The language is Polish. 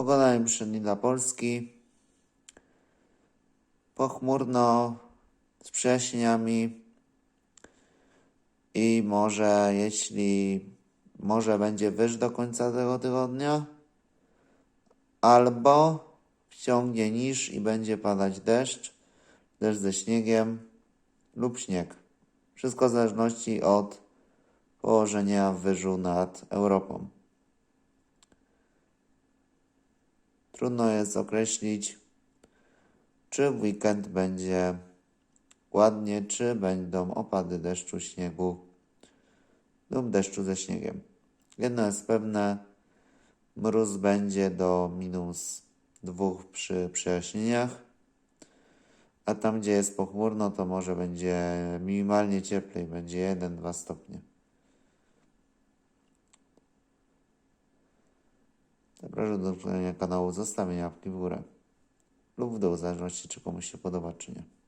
Pogoda najbliższe dni dla Polski. Pochmurno z przejaśnieniami i może jeśli może będzie wyż do końca tego tygodnia albo wciągnie niż i będzie padać deszcz, deszcz ze śniegiem lub śnieg. Wszystko w zależności od położenia wyżu nad Europą. Trudno jest określić, czy w weekend będzie ładnie, czy będą opady deszczu, śniegu lub deszczu ze śniegiem. Jedno jest pewne, mróz będzie do minus dwóch przy przejaśnieniach, a tam, gdzie jest pochmurno, to może będzie minimalnie cieplej, będzie 1-2 stopnie. Zapraszam do subskrybowania kanału, zostawienia łapki w górę lub w dół, w zależności czy komuś się podoba, czy nie.